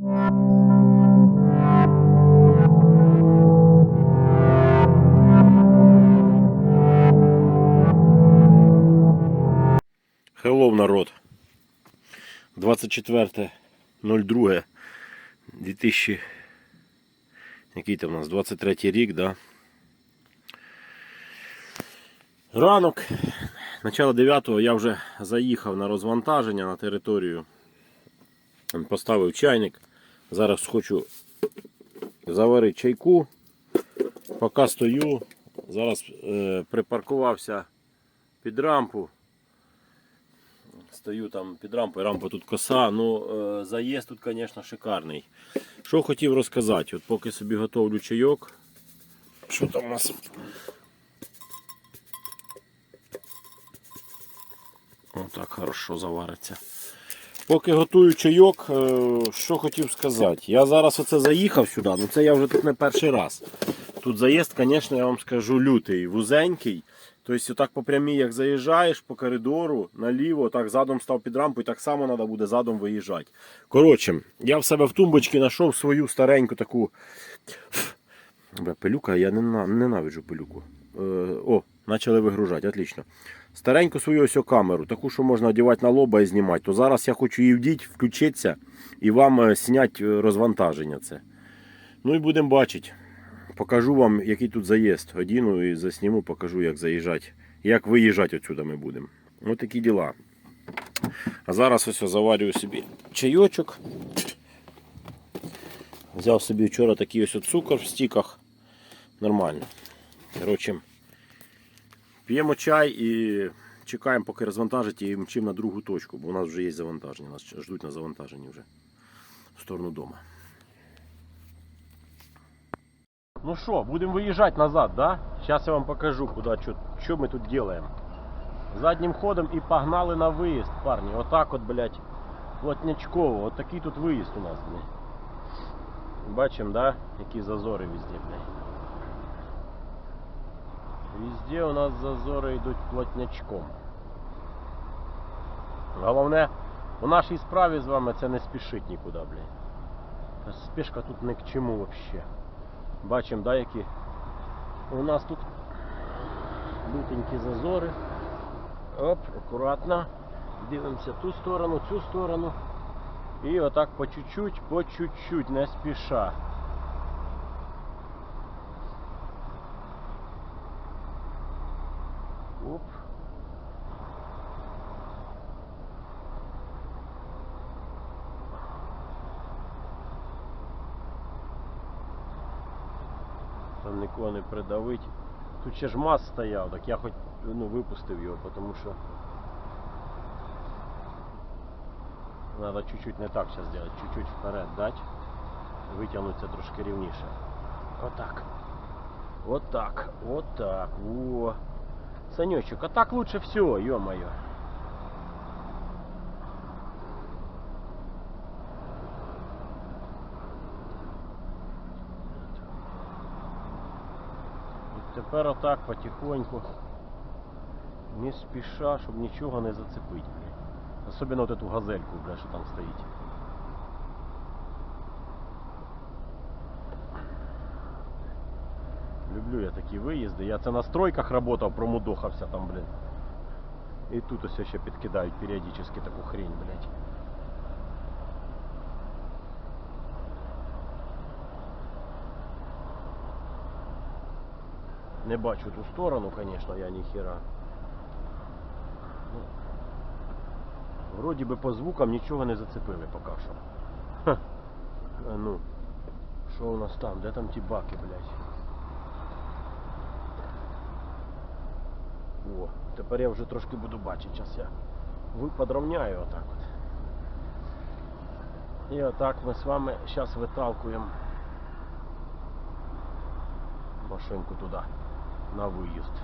Hello, народ. 24.02 2000 який там у нас 23 рік, да? Ранок. Начало 9-го я вже заїхав на розвантаження на територію. Поставив чайник. Зараз хочу заварити чайку. Поки стою. Зараз е, припаркувався під рампу. Стою там під рампою, рампа тут коса. Ну, е, заїзд тут, звісно, шикарний. Що хотів розказати, от поки собі готовлю чайок. Що там у нас? Отак хорошо завариться. Поки готую чайок, е, що хотів сказати. Я зараз оце заїхав сюди, ну це я вже тут не перший раз. Тут заїзд, звісно, я вам скажу, лютий, вузенький. Тобто, отак по прямій, як заїжджаєш по коридору, наліво, так задом став під рампу і так само треба буде задом виїжджати. Коротше, я в себе в тумбочці знайшов свою стареньку таку. Бля, пилюка, я ненавиджу пилюку. Е, о, почали вигружати, отлично. Стареньку свою ось камеру, таку, що можна одягати на лоба і знімати. То зараз я хочу її вдіть, включитися і вам е, зняти е, розвантаження це. Ну і будемо бачити. Покажу вам, який тут заїзд. Одіну і засніму, покажу, як заїжджати. Як виїжджати отсюди ми будемо. Ось такі діла. А зараз ось заварюю собі чайочок. Взяв собі вчора такий ось цукор в стіках. Нормально. Коротше, п'ємо чай і чекаємо, поки розвантажить і мчимо на другу точку, бо у нас вже є завантаження. Нас ждуть на завантаженні вже в сторону дому. Ну що, будемо виїжджати назад, да? Зараз я вам покажу, куди, що, що ми тут робимо. Заднім ходом і погнали на виїзд, парні. Отак от, блядь, плотнячково. От такий тут виїзд у нас, блядь. Бачимо, да? Які зазори везде, блядь. Везде у нас зазори йдуть плотнячком. Головне, у нашій справі з вами це не спішить нікуди, блядь. Спішка тут ні к чому взагалі. Бачимо, да, які у нас тут лютенькі зазори. Оп, акуратно. Дивимося ту сторону, цю сторону. І отак по чуть-чуть, по чуть-чуть, не спіша. Оп. Там нікого не придавить. Тут ще ж мас стояв, так я хоч ну, випустив його, тому що Надо чуть-чуть не так сейчас сделать, чуть-чуть вперед дать, витягнутися трошки рівніше. Отак. Отак, отак, во. Санечек, а так лучше все, ё-моё. Тепер отак потихоньку, не спіша, щоб нічого не зацепити. Особенно вот эту газельку, бля, що там стоїть. Люблю я такі виїзди. Я це на стройках работав, промудохався там, блін. І тут ось ще підкидають періодично таку хрень, блядь. Не бачу ту сторону, конечно, я ніхера. Ну, Вроді би по звукам нічого не зацепили поки що. Ха. Ну. Що у нас там? Де там ті баки, блядь? О, тепер я вже трошки буду бачити. Зараз я подровняю отак от. І отак ми з вами зараз виталкуємо машинку туди, на виїзд.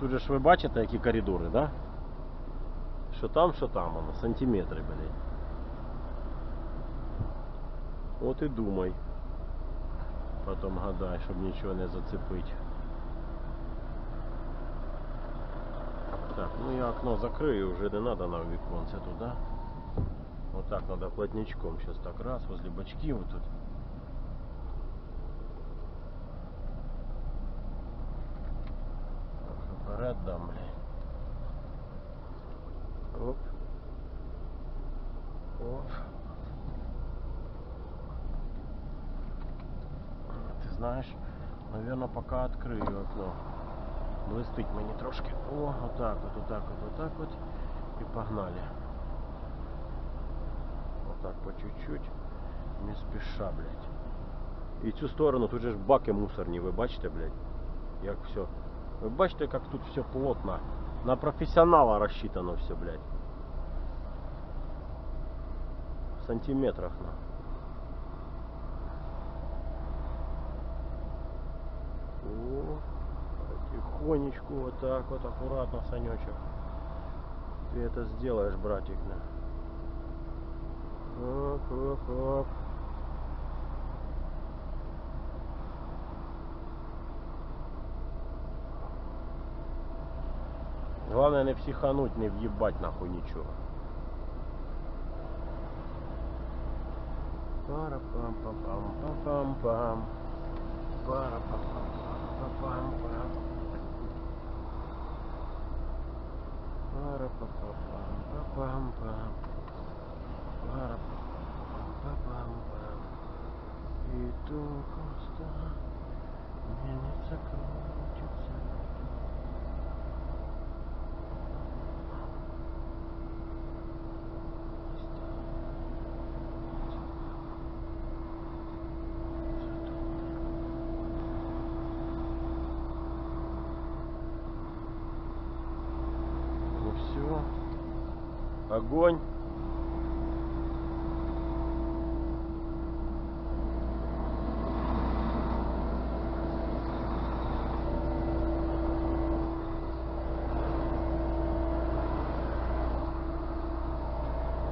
Тут же ж ви бачите, які коридори. Да? Що там, що там воно, сантиметри, блядь. От і думай. Потім гадай, щоб нічого не зацепити. Так, ну я окно закрию, вже не треба нам віконце туди. Вот так надо плотничком. Сейчас так раз, возле бачки вот тут. Вперед дам, блядь. Оп. Оп. Ти знаєш, наверное, пока открию окно. Блистить мені трошки. О, отак от, отак от, отак от. І погнали. Отак по чуть-чуть. Не спіша, блядь. І цю сторону тут же ж баки мусорні, ви бачите, блядь? Як все. Ви бачите, як тут все плотно. На професіонала рассчитано все, блядь. В сантиметрах, на. О, вот так вот, аккуратно, Санечек. Ты это сделаешь, братик. Оп, оп, оп. Главное не психануть, не въебать нахуй ничего. пара пам пам пам пам пам пара пам пам пам пам пара пам пам пам пам пара пам пам пам и то просто меняется крутится Огонь.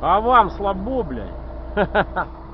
А вам слабо, блядь?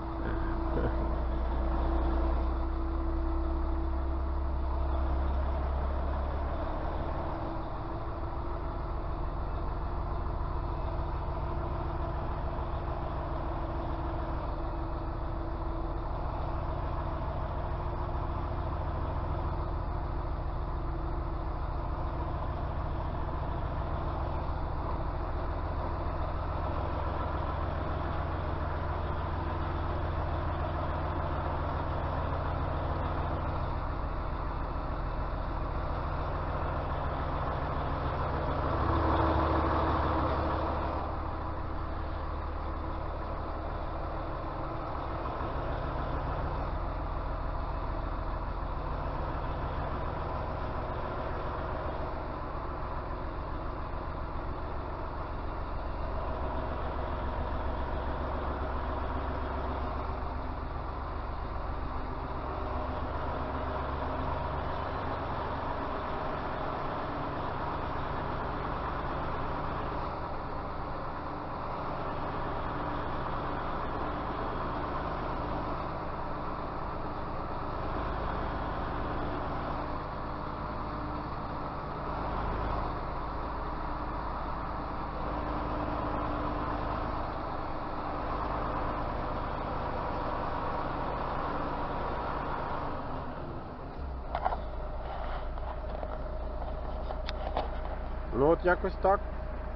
Ну от якось так.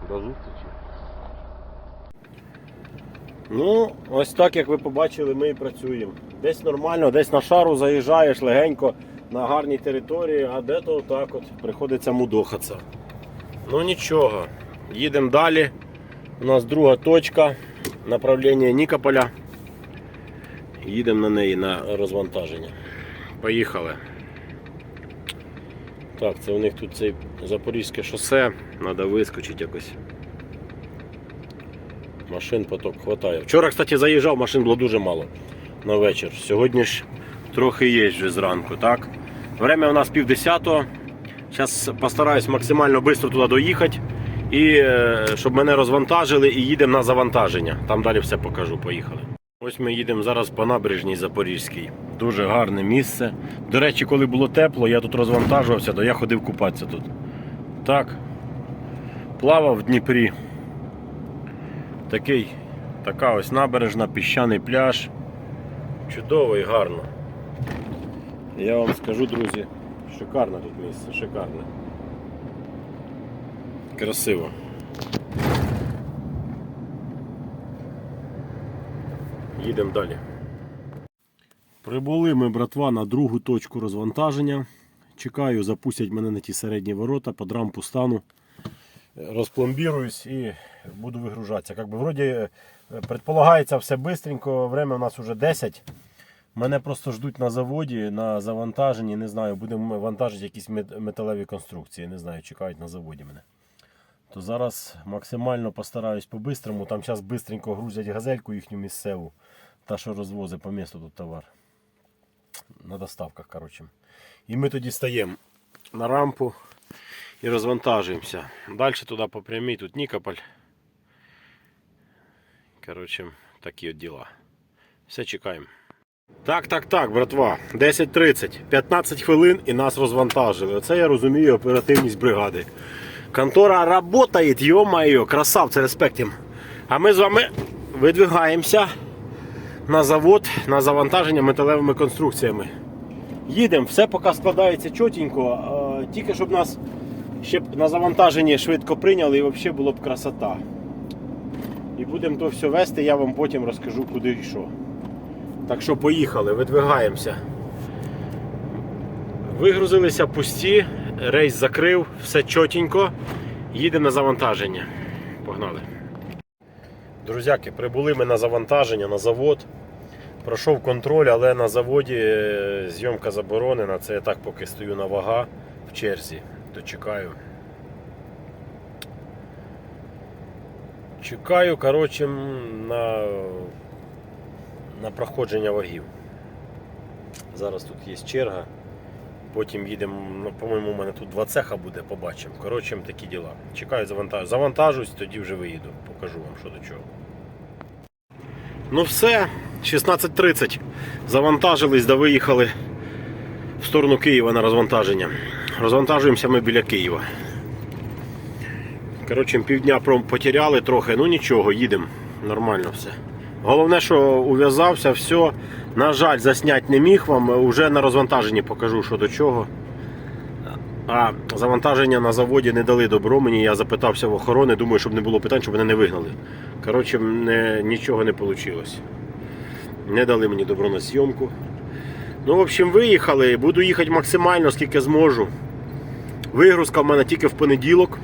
До зустрічі. Ну, ось так, як ви побачили, ми і працюємо. Десь нормально, десь на шару заїжджаєш легенько на гарній території, а де то так от приходиться мудохатися. Ну нічого, їдемо далі. У нас друга точка, направлення Нікополя. Їдемо на неї на розвантаження. Поїхали. Так, це у них тут це Запорізьке шосе, треба вискочити якось. Машин поток хватає. Вчора, кстати, заїжджав, машин було дуже мало на вечір. Сьогодні ж трохи є вже зранку, так? Время у нас пів десятого. Зараз постараюсь максимально швидко туди доїхати. І е, щоб мене розвантажили і їдемо на завантаження. Там далі все покажу. Поїхали. Ось ми їдемо зараз по набережній Запорізькій. Дуже гарне місце. До речі, коли було тепло, я тут розвантажувався, то я ходив купатися тут. Так. Плавав в Дніпрі. Такий Така ось набережна, піщаний пляж. Чудово і гарно. Я вам скажу, друзі, шикарне тут місце, шикарне. Красиво. Їдемо далі. Прибули ми, братва, на другу точку розвантаження. Чекаю, запустять мене на ті середні ворота, під рампу стану, розпломбіруюсь і буду вигружатися. Как би, вроді, е, предполагається все швидко, время у нас вже 10. Мене просто ждуть на заводі, на завантаженні. Не знаю, будемо вантажити якісь металеві конструкції. Не знаю, чекають на заводі мене. То зараз максимально постараюсь по-бистрому. Там зараз бистренько грузять газельку їхню місцеву, та що розвозить по місту тут товар. На доставках, коротше. І ми тоді стаємо на рампу і розвантажуємося. Далі туди по прямій, тут Нікополь. Коротше, такі от діла. Все чекаємо. Так, так, так, братва. 10.30. 15 хвилин і нас розвантажили. Оце я розумію оперативність бригади. Контора работает, ё-моё, красавці, респект їм. А ми з вами видвигаємося на завод на завантаження металевими конструкціями. Їдемо, все поки складається чотенько, тільки щоб нас ще на завантаженні швидко прийняли і взагалі було б красота. І будемо то все вести, я вам потім розкажу, куди і що. Так що поїхали, видвигаємося. Вигрузилися пусті, рейс закрив, все чотенько. Їдемо на завантаження. Погнали. Друзяки, прибули ми на завантаження на завод. Пройшов контроль, але на заводі е, зйомка заборонена. Це я так поки стою на вага в черзі, то чекаю. Чекаю, коротше, на, на проходження вагів. Зараз тут є черга. Потім їдемо, ну, по-моєму, у мене тут два цеха буде, побачимо. Коротше, такі діла. Чекаю, завантажу. Завантажусь, тоді вже виїду. Покажу вам, що до чого. Ну все, 16.30. Завантажились да виїхали в сторону Києва на розвантаження. Розвантажуємося ми біля Києва. Коротше, півдня потеряли трохи, ну нічого, їдемо. Нормально все. Головне, що ув'язався, все. На жаль, засняти не міг вам. Уже на розвантаженні покажу, що до чого. А завантаження на заводі не дали добро мені. Я запитався в охорони, думаю, щоб не було питань, щоб мене не вигнали. Коротше, не, нічого не вийшло. Не дали мені добро на зйомку. Ну, в общем, виїхали. Буду їхати максимально, скільки зможу. Вигрузка в мене тільки в понеділок.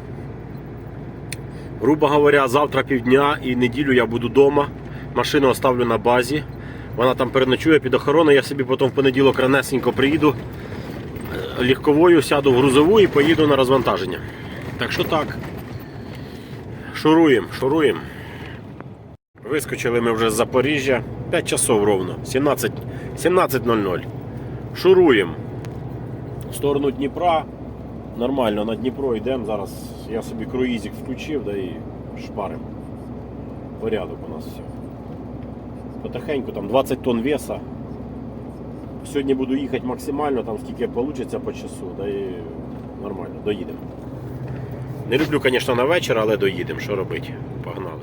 Грубо говоря, завтра півдня і неділю я буду вдома. Машину оставлю на базі. Вона там переночує під охороною. Я собі потім в понеділок ранесенько приїду е, легковою, сяду в грузову і поїду на розвантаження. Так що так. Шуруємо, шуруємо. Вискочили ми вже з Запоріжжя. 5 часов ровно. 17 17.00. Шуруємо. В сторону Дніпра. Нормально на Дніпро йдемо. Зараз я собі круїзик включив, да і шпаримо. Порядок у нас все. Потихеньку там 20 тонн веса. Сьогодні буду їхати максимально, там скільки вийде по часу, да і нормально, доїдемо. Не люблю, звісно, на вечір, але доїдемо. Що робити? Погнали.